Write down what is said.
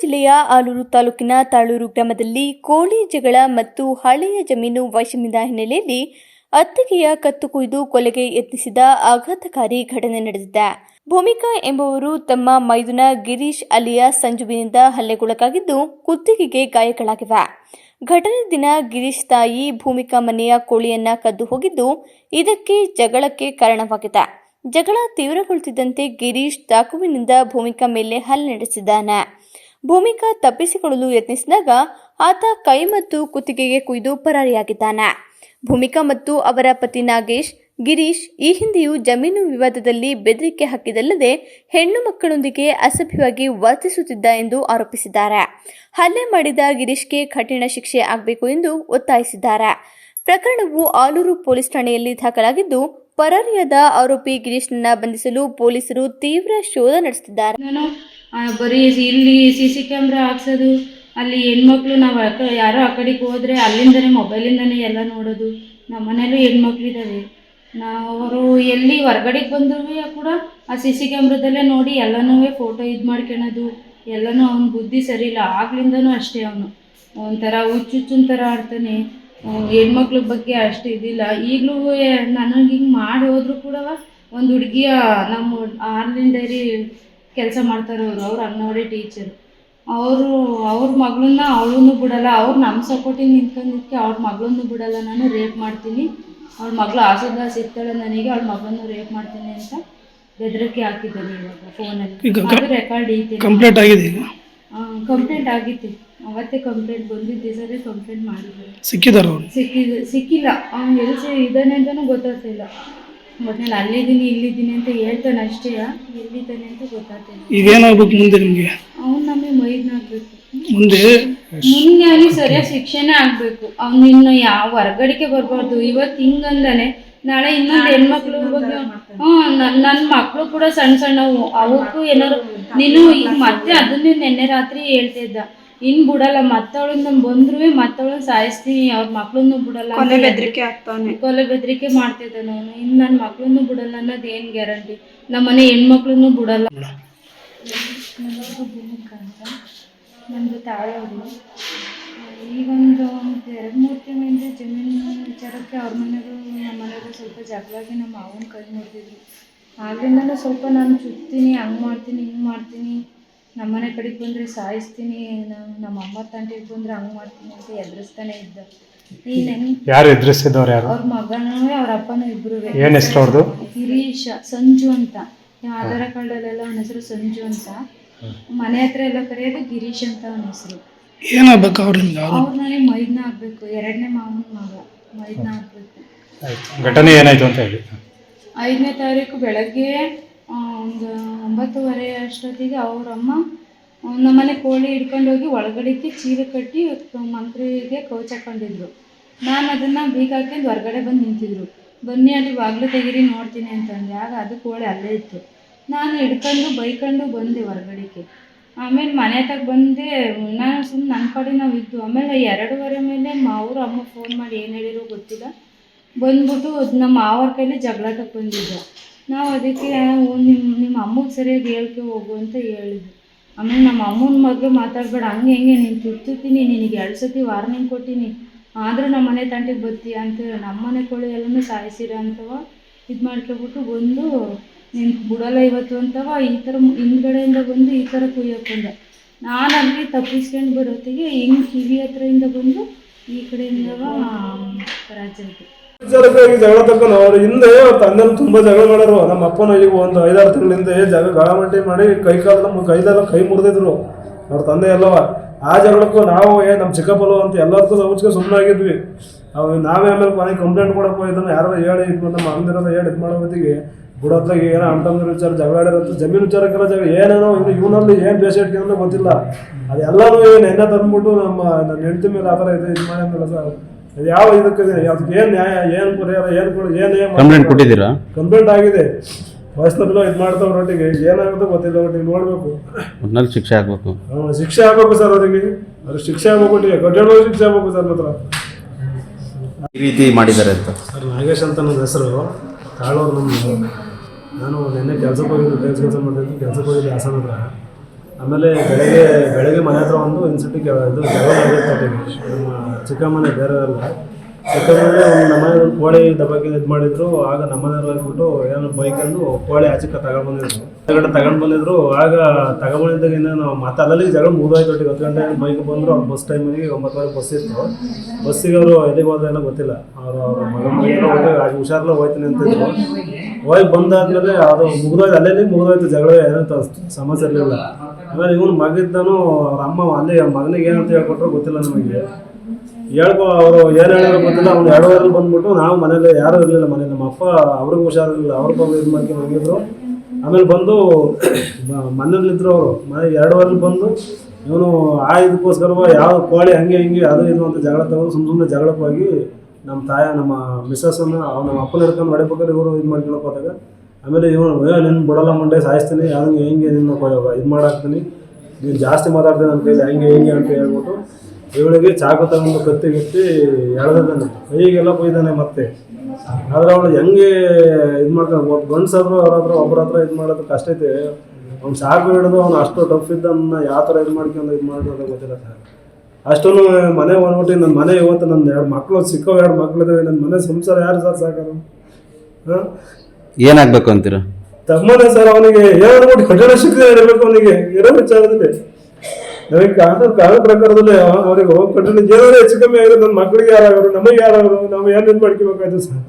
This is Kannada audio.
ಜಿಲ್ಲೆಯ ಆಲೂರು ತಾಲೂಕಿನ ತಾಳೂರು ಗ್ರಾಮದಲ್ಲಿ ಕೋಳಿ ಜಗಳ ಮತ್ತು ಹಳೆಯ ಜಮೀನು ವೈಷಮ್ಯದ ಹಿನ್ನೆಲೆಯಲ್ಲಿ ಅತ್ತಿಗೆಯ ಕತ್ತು ಕುಯ್ದು ಕೊಲೆಗೆ ಯತ್ನಿಸಿದ ಆಘಾತಕಾರಿ ಘಟನೆ ನಡೆದಿದೆ. ಭೂಮಿಕಾ ಎಂಬುವರು ತಮ್ಮ ಮೈದುನ ಗಿರೀಶ್ ಅಲಿಯ ಸಂಜುವಿನಿಂದ ಹಲ್ಲೆಗೊಳಗಾಗಿದ್ದು ಕುತ್ತಿಗೆಗೆ ಗಾಯಗಳಾಗಿವೆ. ಘಟನೆ ದಿನ ಗಿರೀಶ್ ತಾಯಿ ಭೂಮಿಕಾ ಮನೆಯ ಕೋಳಿಯನ್ನ ಕದ್ದು ಹೋಗಿದ್ದು ಇದಕ್ಕೆ ಜಗಳಕ್ಕೆ ಕಾರಣವಾಗಿದೆ. ಜಗಳ ತೀವ್ರಗೊಳ್ಳುತ್ತಿದ್ದಂತೆ ಗಿರೀಶ್ ಚಾಕುವಿನಿಂದ ಭೂಮಿಕಾ ಮೇಲೆ ಹಲ್ಲೆ ನಡೆಸಿದ್ದಾನೆ. ಭೂಮಿಕಾ ತಪ್ಪಿಸಿಕೊಳ್ಳಲು ಯತ್ನಿಸಿದಾಗ ಆತ ಕೈ ಮತ್ತು ಕುತ್ತಿಗೆಗೆ ಕುಯ್ದು ಪರಾರಿಯಾಗಿದ್ದಾನೆ. ಭೂಮಿಕಾ ಮತ್ತು ಅವರ ಪತಿ ನಾಗೇಶ್, ಗಿರೀಶ್ ಈ ಹಿಂದೆಯೂ ಜಮೀನು ವಿವಾದದಲ್ಲಿ ಬೆದರಿಕೆ ಹಾಕಿದಲ್ಲದೆ ಹೆಣ್ಣು ಮಕ್ಕಳೊಂದಿಗೆ ಅಸಭ್ಯವಾಗಿ ವರ್ತಿಸುತ್ತಿದ್ದ ಎಂದು ಆರೋಪಿಸಿದ್ದಾರೆ. ಹಲ್ಲೆ ಮಾಡಿದ ಗಿರೀಶ್ಗೆ ಕಠಿಣ ಶಿಕ್ಷೆ ಆಗಬೇಕು ಎಂದು ಒತ್ತಾಯಿಸಿದ್ದಾರೆ. ಪ್ರಕರಣವು ಆಲೂರು ಪೊಲೀಸ್ ಠಾಣೆಯಲ್ಲಿ ದಾಖಲಾಗಿದ್ದು ಪರಾರಿಯಾದ ಆರೋಪಿ ಗಿರೀಶ್ನ ಬಂಧಿಸಲು ಪೊಲೀಸರು ತೀವ್ರ ಶೋಧ ನಡೆಸುತ್ತಿದ್ದಾರೆ. ನಾನು ಬರೀ ಇಲ್ಲಿ ಸಿ ಸಿ ಕ್ಯಾಮ್ರಾ ಹಾಕ್ಸೋದು, ಅಲ್ಲಿ ಹೆಣ್ಮಕ್ಳು ನಾವು ಯಾರೋ ಆ ಕಡೆಗೆ ಹೋದ್ರೆ ಅಲ್ಲಿಂದನೇ, ಮೊಬೈಲಿಂದನೇ ಎಲ್ಲ ನೋಡೋದು. ನಮ್ಮ ಮನೇಲೂ ಹೆಣ್ಮಕ್ಳಿದ್ದಾವೆ ನಾವು ಎಲ್ಲಿ ಹೊರಗಡೆಗೆ ಬಂದ್ರೂ ಕೂಡ ಆ ಸಿ ಸಿ ಕ್ಯಾಮ್ರಾದಲ್ಲೇ ನೋಡಿ ಎಲ್ಲನೂ ಫೋಟೋ ಇದು ಮಾಡ್ಕೊಳೋದು. ಎಲ್ಲನೂ ಅವ್ನ ಬುದ್ಧಿ ಸರಿ ಇಲ್ಲ. ಆಗ್ಲಿಂದನೂ ಅಷ್ಟೇ ಅವನು. ಒಂಥರ ಹುಚ್ಚುಚ್ಚುನ್ ಥರ ಆಡ್ತಾನೆ ಹೆಣ್ಮಕ್ಳ ಬಗ್ಗೆ ಅಷ್ಟು ಇದಿಲ್ಲ. ಈಗಲೂ ನನಗೆ ಹಿಂಗೆ ಮಾಡಿ ಹೋದ್ರು ಕೂಡ ಒಂದು ಹುಡುಗಿಯ ನಮ್ಮ ಆನ್ಲೈನ್ ಡೈರಿ ಕೆಲಸ ಮಾಡ್ತಾರೆ ಅವರು ಅಂಗನವಾಡಿ ಟೀಚರ್ ಅವರು ಅವ್ರ ಮಗಳನ್ನ ಅವಳನ್ನು ಬಿಡಲ್ಲ ಅವ್ರು ನಮ್ಮ ಸಪೋರ್ಟಿಗೆ ನಿಂತ್ಕೊಂಡಿದ್ದಕ್ಕೆ ಅವ್ರ ಮಗಳನ್ನೂ ಬಿಡಲ್ಲ. ನಾನು ರೇಪ್ ಮಾಡ್ತೀನಿ. ಅವ್ಳ ಮಗಳು ಆಸದ ಸಿಗ್ತಾಳೆ ನನಗೆ ಅವ್ಳ ಮಗಳನ್ನು ರೇಪ್ ಮಾಡ್ತೀನಿ ಅಂತ ಬೆದರಿಕೆ ಹಾಕಿದ್ದಾನೆ ಇವಾಗ ಫೋನಲ್ಲಿ ರೆಕಾರ್ಡ್ ಐತೆ. ಕಂಪ್ಲೀಟ್ ಆಗಿದೆ ಕಂಪ್ಲೇಂಟ್ ಆಗಿತ್ತು. ಅವತ್ತೇ ಕಂಪ್ಲೇಂಟ್ ಬಂದಿದ್ದೆ ಸರಿ ಕಂಪ್ಲೇಂಟ್ ಮಾಡಿದ್ರು. ಸಿಕ್ಕಿದಾರ ಅವ್ರು? ಸಿಕ್ಕಿದ ಸಿಕ್ಕಿಲ್ಲ. ಅವ್ನು ಎಲ್ಲಿ ಸಿ ಇದ್ದಾನೆ ಅಂತಲೂ ಗೊತ್ತಾಗ್ತಿಲ್ಲ ಒಟ್ನಲ್ಲಿ ಅಲ್ಲಿದ್ದೀನಿ ಇಲ್ಲಿದ್ದೀನಿ ಅಂತ ಹೇಳ್ತಾನೆ ಅಷ್ಟೇ. ಎಲ್ಲಿದ್ದಾನೆ ಅಂತ ಗೊತ್ತಾಗ್ತಿಲ್ಲ ಈಗ ಏನಾಗ್ಬೇಕು ಮುಂದೆ ನಿಮಗೆ? ಅವ್ನು ನಮಗೆ ಮೈದ್ನಾಗ್ಬೇಕು ಮುಂದೆ? ಮುಂದೆ ಅವನಿಗೆ ಸರಿಯಾದ ಶಿಕ್ಷೆನೇ ಆಗ್ಬೇಕು. ಅವ್ನು ಇನ್ನು ಯಾವ ಹೊರಗಡೆಗೆ ಬರಬಾರ್ದು. ಇವತ್ತು ಹಿಂಗಂದಾನೆ. ನಾಳೆ ಇನ್ನೊಂದು ಹೆಣ್ಮಕ್ಳು ಬಗ್ಗೆ ಹ್ಞೂ ನನ್ನ ನನ್ನ ಮಕ್ಕಳು ಕೂಡ ಸಣ್ಣ ಸಣ್ಣವು. ಅವಕ್ಕೂ ಏನಾರು ನೀನು ಈಗ ಮತ್ತೆ ಅದನ್ನೇ ನೆನ್ನೆ ರಾತ್ರಿ ಹೇಳ್ತಾ ಇದ್ದ ಬಿಡಲ್ಲ ಬಿಡಲ್ಲ ಮತ್ತವಳಿಂದ ಬಂದ್ರೂ ಮತ್ತವಳನ್ನ ಸಾಯಿಸ್ತೀನಿ ಅವ್ರ ಮಕ್ಳನ್ನು ಬಿಡಲ್ಲ ಕೊಲೆ ಬೆದರಿಕೆ ಆಗ್ತಾವನೆ. ಕೊಲೆ ಬೆದರಿಕೆ ಮಾಡ್ತಿದ್ದಾನೆ ಅವನು ಇನ್ನು ನನ್ನ ಮಕ್ಳನ್ನು ಬಿಡಲ್ಲ ಅನ್ನೋದು ಏನು ಗ್ಯಾರಂಟಿ ನಮ್ಮ ಮನೆ ಹೆಣ್ಮಕ್ಳನ್ನು ಬಿಡಲ್ಲ. ನಮ್ಮದು ತಾಳವರು ಈಗೊಂದು ಒಂದು ಎರಡು ಮೂರು ತಿಂಗಳಿಂದ ಜಮೀನು ವಿಚಾರಕ್ಕೆ ಅವ್ರ ಮನೆಯವರು ನಮ್ಮ ಮನೆಯವರು ಸ್ವಲ್ಪ ಜಗಳಾಗಿ ನಮ್ಮ ಮಾವನ ಕೈ ನೋಡ್ತಿದ್ರು ಆಗ್ಲಿಂದನೂ ಸ್ವಲ್ಪ ನಾನು ಚುತ್ತೀನಿ ಹಂಗೆ ಮಾಡ್ತೀನಿ ಹಿಂಗೆ ಮಾಡ್ತೀನಿ. ನಮ್ಮನೆ ಕಡೆಗೆ ಬಂದರೆ ಸಾಯಿಸ್ತೀನಿ ನಮ್ಮ ಅಮ್ಮ ತಂಟೆಗೆ ಬಂದರೆ ಹಂಗೆ ಮಾಡ್ತೀನಿ ಅಂತ ಎದುರಿಸ್ತಾನೆ ಇದ್ದ. ಯಾರು ಎದುರಿಸಿದವ್ರು ಯಾರು? ಅವ್ರ ಮಗನೂ ಅವ್ರ ಅಪ್ಪನೂ ಇಬ್ರು ಏನು ಹೆಸರು ಅವ್ರದ್ದು ಗಿರೀಶ ಸಂಜು ಅಂತ. ಆಧಾರ ಕಾರ್ಡಲ್ಲೆಲ್ಲ ಅವನ ಹೆಸರು ಸಂಜು ಅಂತ. ಮನೆ ಹತ್ರ ಎಲ್ಲ ಕರೆಯೋದು ಗಿರೀಶ್ ಅಂತ ಅವನ ಹೆಸರು. ಏನಾಗಬೇಕು ಅವ್ರು ಅವ್ರನ್ನ ಮೈದ್ನ ಆಗ್ಬೇಕು ಎರಡನೇ ಮಾವನ ಮಗ ಮೈದ್ನ ಆಗ್ಬೇಕು. ಆಯ್ತು. ಘಟನೆ ಏನಾಯ್ತು ಅಂತ ಹೇಳಿ. ಐದನೇ ತಾರೀಕು ಬೆಳಗ್ಗೆ ಒಂದು ಒಂಬತ್ತುವರೆ ಅಷ್ಟೊತ್ತಿಗೆ ಅವರಮ್ಮ ನಮ್ಮನೆ ಕೋಳಿ ಹಿಡ್ಕೊಂಡು ಹೋಗಿ ಒಳಗಡೆಗೆ ಚೀಲ ಕಟ್ಟಿ ಮಂತ್ರಿಗೆ ಕೌಚ್ ಹಾಕೊಂಡಿದ್ರು. ನಾನು ಅದನ್ನು ಬೀಗ ಹಾಕೊಂಡು ಹೊರಗಡೆ ಬಂದು ನಿಂತಿದ್ರು. ಬನ್ನಿ ಅಲ್ಲಿ ಬಾಗಿಲು ತೆಗೀರಿ, ನೋಡ್ತೀನಿ ಅಂತಂದೆ. ಆಗ ಅದು ಕೋಳಿ ಅಲ್ಲೇ ಇತ್ತು. ನಾನು ಹಿಡ್ಕೊಂಡು ಬೈಕೊಂಡು ಬಂದೆ ಹೊರಗಡೆಗೆ. ಆಮೇಲೆ ಮನೆ ತಗ ಬಂದೆ. ನಾನು ಸುಮ್ಮನೆ ನನ್ನ ಕಡೆ ನಾವು ಇದ್ದು. ಆಮೇಲೆ ಎರಡೂವರೆ ಮೇಲೆ ಅವ್ರ ಅಮ್ಮ ಫೋನ್ ಮಾಡಿ ಏನು ಹೇಳಿರೋ ಗೊತ್ತಿಲ್ಲ. ಬಂದ್ಬಿಟ್ಟು ನಮ್ಮ ಮಾವರ ಕೈಲಿ ಜಗಳ ಬಂದಿದ್ದ. ನಾವು ಅದಕ್ಕೆ ನಿಮ್ಮ ನಿಮ್ಮ ಅಮ್ಮಗೆ ಸರಿಯಾಗಿ ಹೇಳ್ಕೆ ಹೋಗು ಅಂತ ಹೇಳಿದ್ವಿ. ಆಮೇಲೆ ನಮ್ಮ ಅಮ್ಮನ ಮಗಳು ಮಾತಾಡಬೇಡ, ಹಂಗೆ ಹೆಂಗೆ ನೀನು ತುರ್ತೀನಿ ನಿನಗೆ ಎರಡು ಸತಿ ವಾರ್ನಿಂಗ್ ಕೊಟ್ಟೀನಿ, ಆದರೂ ನಮ್ಮ ಮನೆ ತಂಟಿಗೆ ಬರ್ತೀಯ ಅಂತ ನಮ್ಮ ಮನೆ ಕೋಳಿ ಎಲ್ಲನೂ ಸಾಯಿಸಿರ ಅಂತವ, ಇದು ಮಾಡ್ಕೊಬಿಟ್ಟು ಬಂದು ನೀನು ಬಿಡಲ್ಲ ಇವತ್ತು ಅಂತವ, ಈ ಥರ ಹಿಂದ್ಗಡೆಯಿಂದ ಬಂದು ಈ ಥರ ಕುಯ್ಯಕ್ಕೆ ಬಂದ. ನಾನು ಅಲ್ಲಿ ತಪ್ಪಿಸ್ಕೊಂಡು ಬರೋತ್ತಿಗೆ ಹಿಂಗೆ ಕಿವಿ ಹತ್ರದಿಂದ ಬಂದು ಈ ಕಡೆಯಿಂದವ ರಾಜ್ಯ ಆಯ್ತು ವಿಚಾರಕ್ಕಾಗಿ ಜಗಳ ತಕ್ಕೊಂಡು ಅವ್ರ ಹಿಂದೆ ತಂದೆಲ್ಲ ತುಂಬಾ ಜಗಳ ಮಾಡೋರು ನಮ್ಮ ಅಪ್ಪನ ಈಗ ಒಂದು ಐದಾರು ತಿಂಗಳ ಹಿಂದೆ ಜಗಳ ಗಾಳಮಟ್ಟಿ ಮಾಡಿ ಕೈ ಕಾಲ ನಮ್ಮ ಕೈದೆಲ್ಲ ಕೈ ಮುರಿದಿದ್ರು. ಅವ್ರ ತಂದೆ ಎಲ್ಲವ. ಆ ಜಗಳಕ್ಕೂ ನಾವು ಏ ನಮ್ಮ ಚಿಕ್ಕಪ್ಪಲು ಅಂತ ಎಲ್ಲದಕ್ಕೂ ಸೌಚ್ಗೆ ಸುಮ್ಮನೆ ಆಗಿದ್ವಿ. ಅವ್ರು ನಾವೇ ಆಮೇಲೆ ಕೊನೆಗೆ ಕಂಪ್ಲೇಂಟ್ ಕೊಡಕ್ಕೆ ಹೋಗಿದ್ದನ್ನು ಯಾರು ಹೇಳಿ, ಇದು ನಮ್ಮ ಅಂದಿರೋದ ಹೇಳಿ ಇದು ಮಾಡೋ ಹೊತ್ತಿಗೆ ಬುಡತ್ತಾಗಿ ಏನೋ ಅಣ್ತಂದ್ರ ವಿಚಾರ ಜಗಳ ಆಡಿರೋದು ಜಮೀನು ವಿಚಾರಕ್ಕೆಲ್ಲ ಜಗಳ ಏನೇನೋ ಇನ್ನು ಇವನಲ್ಲಿ ಏನು ಬೇಸ ಇಟ್ಕೊಂಡ್ರೆ ಗೊತ್ತಿಲ್ಲ. ಅದೆಲ್ಲನೂ ಏನು ಎಣ್ಣೆ ತಂದ್ಬಿಟ್ಟು ನಮ್ಮ ನನ್ನ ಹೆಂಡತಿ ಮೇಲೆ ಆ ಥರ ಇದು ಇದು ಮಾಡಿದ್ನಲ್ಲ ಸರ್. ಅದು ಯಾವ ಇದಕ್ಕೆ ಅದಕ್ಕೆ ಏನು ನ್ಯಾಯ? ಏನು ಪರಿಹಾರ? ಏನು ಕೊಡು? ಏನು ಕಂಪ್ಲೇಂಟ್ ಕೊಟ್ಟಿದ್ದೀರಾ? ಕಂಪ್ಲೇಂಟ್ ಆಗಿದೆ. ವಯಸ್ಸಲ್ಲ ಇದು ಮಾಡ್ತಾವ್ರ ಒಟ್ಟಿಗೆ. ಏನಾಗುತ್ತೆ ಗೊತ್ತಿಲ್ಲ ಒಟ್ಟಿಗೆ ನೋಡಬೇಕು. ಒಟ್ನಲ್ಲಿ ಶಿಕ್ಷೆ ಆಗ್ಬೇಕು. ಶಿಕ್ಷೆ ಆಗಬೇಕು ಸರ್ ಅವರಿಗೆ ಅದು ಶಿಕ್ಷೆ ಆಗ್ಬೇಕು ಒಟ್ಟಿಗೆ. ಕಠಿಣ ಶಿಕ್ಷೆ ಆಗಬೇಕು ಸರ್ ಮಾತ್ರ. ಈ ರೀತಿ ಮಾಡಿದ್ದಾರೆ ಅಂತ. ಸರ್ ನಾಗೇಶ್ ಅಂತ ನನ್ನ ಹೆಸರು. ತಾಳೋರು ನಮ್ಮ ನಾನು ನಿನ್ನೆ ಕೆಲಸಕ್ಕೆ ಹೋಗಿದ್ದು ಕೆಲಸ ಕೆಲಸ ಮಾಡ್ತಾಯಿದ್ದು ಕೆಲಸಕ್ಕೆ ಹೋಗಿದ್ದು ಹಾಸನ ಹತ್ರ ಆಮೇಲೆ ಬೆಳಗ್ಗೆ ಬೆಳಗ್ಗೆ ಮನೆ ಹತ್ರ ಒಂದು ಇನ್ಸಿಟಿ ಇದು ಜಗಳ ನಮ್ಮ ನಮ್ಮ ಮನೆ ಬೇರೆ ಅಲ್ಲ ಚಿಕ್ಕಮ್ಮನೆ ಒಂದು ಕೋಳಿ ದಬ್ಬಕ್ಕೆ ಇದು ಮಾಡಿದ್ರು, ಆಗ ನಮ್ಮನೆಯವ್ರು ಹೋಗ್ಬಿಟ್ಟು ಏನೋ ಬೈಕಂದು ಕೋಳಿ ಆಚೆಗೆ ತಗೊಂಡ್ಬಂದಿದ್ರು ಹೊರಗಡೆ ತಗೊಂಡು ಬಂದಿದ್ರು, ಆಗ ತಗೊಂಡಿದ್ದಾಗ ಇನ್ನೇನು ಮತ್ತೆ ಮಾತಾಡಲಿ ಜಗಳ ಮುಗಿದೋಯ್ತು ಒಟ್ಟಿಗೆ ಹತ್ತು ಗಂಟೆ ಬೈಕ್ ಬಂದರು, ಅವ್ರು ಬಸ್ ಟೈಮಿಗೆ ಒಂಬತ್ತುವರೆ ಬಸ್ ಇತ್ತು. ಬಸ್ಸಿಗೆ ಅವರು ಎಲ್ಲಿಗೆ ಹೋದ್ರೆ ಏನೋ ಗೊತ್ತಿಲ್ಲ. ಅವರು ಅವ್ರ ಮಗ ಹುಷಾರಲ್ಲ ಹೋಯ್ತೀನಿ ಅಂತಿದ್ರು. ಹೋಗಿ ಬಂದಾದ್ಮೇಲೆ ಅದು ಮುಗಿದೋಯ್ತು ಅಲ್ಲೇ ಮುಗಿದೋಯ್ತು ಜಗಳ ಏನಂತ ಸಮಸ್ಯೆ ಇರಲಿಲ್ಲ. ಆಮೇಲೆ ಇವನು ಮಗಿದ್ದನು ಅವ್ರ ಅಮ್ಮ ಅಲ್ಲಿ ಮಗನಿಗೆ ಏನಂತ ಹೇಳ್ಕೊಟ್ರು ಗೊತ್ತಿಲ್ಲ ನಮಗೆ. ಹೇಳ್ಕೊ ಅವರು ಏನು ಹೇಳಿದ್ರು ಗೊತ್ತಿಲ್ಲ ಅವ್ನು ಎರಡುವರೆಲಿ ಬಂದ್ಬಿಟ್ಟು ನಾವು ಮನೇಲಿ ಯಾರೂ ಇರಲಿಲ್ಲ ಮನೇಲಿ ನಮ್ಮ ಅಪ್ಪ ಅವ್ರಿಗೂ ಹುಷಾರಿರಲಿಲ್ಲ ಅವ್ರ ಬಂದು ಇದು ಮಾಡ್ಕೊಂಡು ಹೋಗಿದ್ರು. ಆಮೇಲೆ ಬಂದು ಮನೇಲಿದ್ರು ಅವರು. ಮನೆ ಎರಡುವರೆಲಿ ಬಂದು ಇವನು ಆ ಇದಕ್ಕೋಸ್ಕರ ಯಾವ ಕೋಳಿ ಹಂಗೆ ಹಿಂಗೆ ಅದು ಇದು ಅಂತ ಜಗಳ ತಗೊಂಡು ಸುಮ್ಮ ಸುಮ್ಮನೆ ಜಗಳಕ್ಕೆ ಹೋಗಿ ನಮ್ಮ ತಾಯ, ನಮ್ಮ ಮಿಸ್ಸಸ್ಸನ್ನು ಅವ್ನು ನಮ್ಮ ಅಪ್ಪನ ಹಿಡ್ಕೊಂಡು ಹೊಡೆಬೇಕಾದ್ರೆ ಇವರು ಇದು ಮಾಡ್ಕೊಳಕ್ಕೆ ಹೋದಾಗ, ಆಮೇಲೆ ಇವನು ನಿನ್ನ ಬಿಡಲ್ಲ ಮಂಡೆ ಸಾಯಿಸ್ತೀನಿ ಅವ್ನಿಗೆ ಹೆಂಗೆ, ನಿನ್ನ ಇದು ಮಾಡಾಕ್ತೀನಿ, ನೀನು ಜಾಸ್ತಿ ಮಾತಾಡ್ತೀನಿ ನನ್ನ ಕೈಲಿ, ಹೆಂಗೆ ಹೆಂಗೆ ಅಂತ ಹೇಳ್ಬಿಟ್ಟು ಇವಳಿಗೆ ಚಾಕು ತಗೊಂಡು ಕತ್ತಿ ಗಿತ್ತಿ ಎಳೆದಾನೆ ಕೈಗೆಲ್ಲ ಕೊಯ್ದಾನೆ ಮತ್ತೆ. ಆದರೆ ಅವಳು ಹೆಂಗೆ ಇದು ಮಾಡ್ತಾನೆ? ಒಬ್ಬ ಗಂಡ್ಸಾದ್ರು ಅವ್ರ ಹತ್ರ ಒಬ್ಬರ ಹತ್ರ ಇದು ಮಾಡೋದು ಕಷ್ಟ ಐತೆ. ಅವ್ನು ಚಾಕು ಹಿಡಿದು ಅವ್ನು ಅಷ್ಟು ಟಫ್ ಇದ್ದ ಯಾವ ಥರ ಇದು ಮಾಡ್ಕೊಂಡು ಇದು ಮಾಡೋದು ಗೊತ್ತಿಲ್ಲ ಸರ್ ಅಷ್ಟೊಂದು ಮನೆ ಬಂದ್ಬಿಟ್ಟು ನನ್ನ ಮನೆ ಇವತ್ತು ನನ್ನ ಎರಡು ಮಕ್ಕಳು ಸಿಕ್ಕೋ ಎರಡು ಮಕ್ಕಳಿದ್ದಾವೆ ನನ್ನ ಮನೆ ಸಂಸಾರ ಯಾರು ಸರ್ ಸಾಕೋದು? ಹಾಂ? ಏನಾಗಬೇಕು ಅಂತೀರ? ತಮ್ಮನೇ ಸರ್ ಅವನಿಗೆ ಹೇಳ್ಬಿಟ್ಟು ಕಠಿಣ ಶಿಕ್ಷೆ ಇರಬೇಕು ಅವನಿಗೆ ಇರೋ ವಿಚಾರದಲ್ಲಿ. ನನಗೆ ಕಾನೂನು ಕಾನೂನು ಪ್ರಕಾರದಲ್ಲಿ ಅವನಿಗೆ ಕಠಿಣ ಏನಾದ್ರು ಹೆಚ್ಚು ಕಮ್ಮಿ ಆಗಿದೆ ನನ್ನ ಮಕ್ಕಳಿಗೆ ಯಾರಾಗರು ನಮಗೆ ಯಾರಾಗರು ನಾವು ಏನು ಮಾಡ್ಕೋಬೇಕಾಯ್ತು ಸರ್?